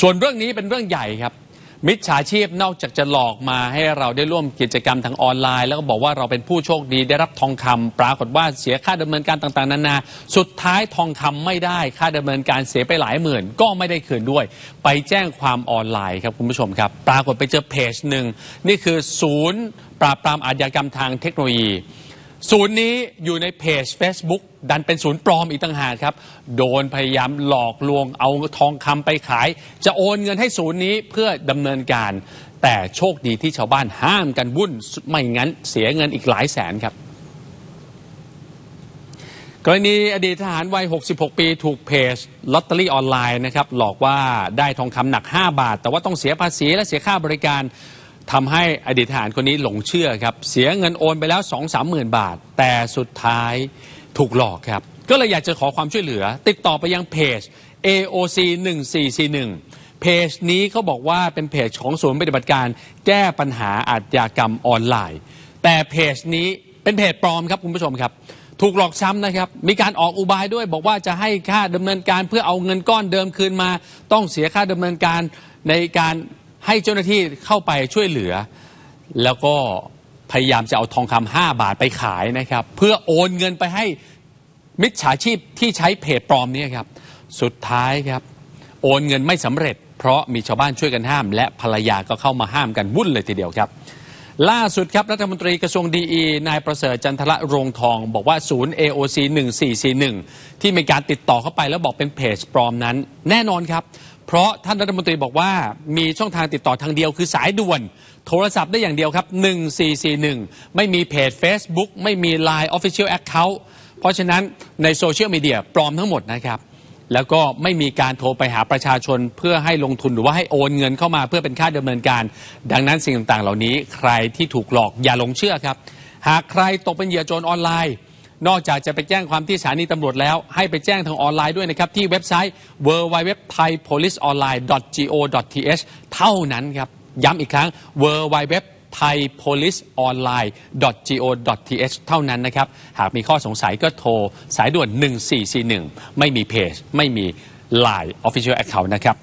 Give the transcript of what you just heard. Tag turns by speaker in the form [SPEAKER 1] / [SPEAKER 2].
[SPEAKER 1] ส่วนเรื่องนี้เป็นเรื่องใหญ่ครับ มิจฉาชีพนอกจากจะหลอกมาให้เราได้ร่วมกิจกรรมทางออนไลน์ แล้วก็บอกว่าเราเป็นผู้โชคดีได้รับทองคำปรากฏว่าเสียค่าดำเนินการต่างๆ นานา สุดท้ายทองคำไม่ได้ค่าดำเนินการเสียไปหลายหมื่น ก็ไม่ได้คืนด้วย ไปแจ้งความออนไลน์ครับคุณผู้ชมครับ ปรากฏไปเจอเพจหนึ่งนี่คือศูนย์ ปราบปรามอาชญากรรมทางเทคโนโลยี ศูนย์นี้อยู่ในเพจ Facebook ดันเป็นศูนย์ปลอมอีกต่างหากครับ โดนพยายามหลอกลวงเอาทองคำไปขาย จะโอนเงินให้ศูนย์นี้เพื่อดำเนินการ แต่โชคดีที่ชาวบ้านห้ามกันวุ่น ไม่งั้นเสียเงินอีกหลายแสนครับ กรณีอดีตทหารวัย 66 ปีถูกเพจลอตเตอรี่ออนไลน์นะครับหลอกว่าได้ทองคำหนัก 5 บาท แต่ว่าต้องเสียภาษีและเสียค่าบริการ ทำให้อดีตทหารคนนี้หลงเชื่อครับ เสียเงินโอนไปแล้ว 2 3 หมื่นบาท แต่สุดท้ายถูกหลอกครับ ก็เลยอยากจะขอความช่วยเหลือ ติดต่อไปยังเพจ AOC 1441เพจนี้เขาบอกว่าเป็นเพจของศูนย์ปฏิบัติการแก้ปัญหาอาชญากรรมออนไลน์ แต่เพจนี้เป็นเพจปลอมครับคุณผู้ชมครับ ถูกหลอกซ้ำนะครับ มีการออกอุบายด้วย บอกว่าจะให้ค่าดำเนินการเพื่อเอาเงินก้อนเดิมคืนมา ต้องเสียค่าดำเนินการในการ ให้เจ้าหน้าที่เข้าไปช่วยเหลือ แล้วก็พยายามจะเอาทองคำ5บาทไปขายนะครับ เพื่อโอนเงินไปให้มิจฉาชีพที่ใช้เพจปลอมนี้ครับ สุดท้ายครับ โอนเงินไม่สำเร็จ เพราะมีชาวบ้านช่วยกันห้าม และภรรยาก็เข้ามาห้ามกันวุ่นเลยทีเดียวครับ ล่าสุดครับรัฐมนตรีกระทรวงดีอีนายประเสริฐจันทระโรงทอง บอกว่าศูนย์ AOC 1441 ที่มีการติดต่อเข้าไปแล้วบอกเป็นเพจปลอมนั้น แน่นอนครับ เพราะท่านรัฐมนตรีบอกว่ามีช่องทางติดต่อทางเดียวคือสายด่วน โทรศัพท์ได้อย่างเดียวครับ 1441 ไม่มีเพจ Facebook ไม่มี Line Official Account เพราะฉะนั้นในโซเชียลมีเดียปลอมทั้งหมดนะครับ แล้วก็ไม่มีการโทรไปหาประชาชนเพื่อให้ลงทุนหรือว่าให้โอนเงินเข้ามาเพื่อเป็นค่าดำเนินการ ดังนั้นสิ่งต่างๆ เหล่านี้ใครที่ถูกหลอกอย่าหลงเชื่อครับ หากใครตกเป็นเหยื่อโจรออนไลน์ นอกจากจะไปแจ้งความที่สถานีตำรวจแล้ว ให้ไปแจ้งทางออนไลน์ด้วยนะครับ ที่เว็บไซต์ www.thaipoliceonline.go.th เท่านั้นครับ ย้ำอีกครั้ง www thaipoliceonline.go.th เท่านั้นนะครับ หากมีข้อสงสัยก็โทร สายด่วน 1441 ไม่มีเพจ ไม่มี Line Official Account นะครับ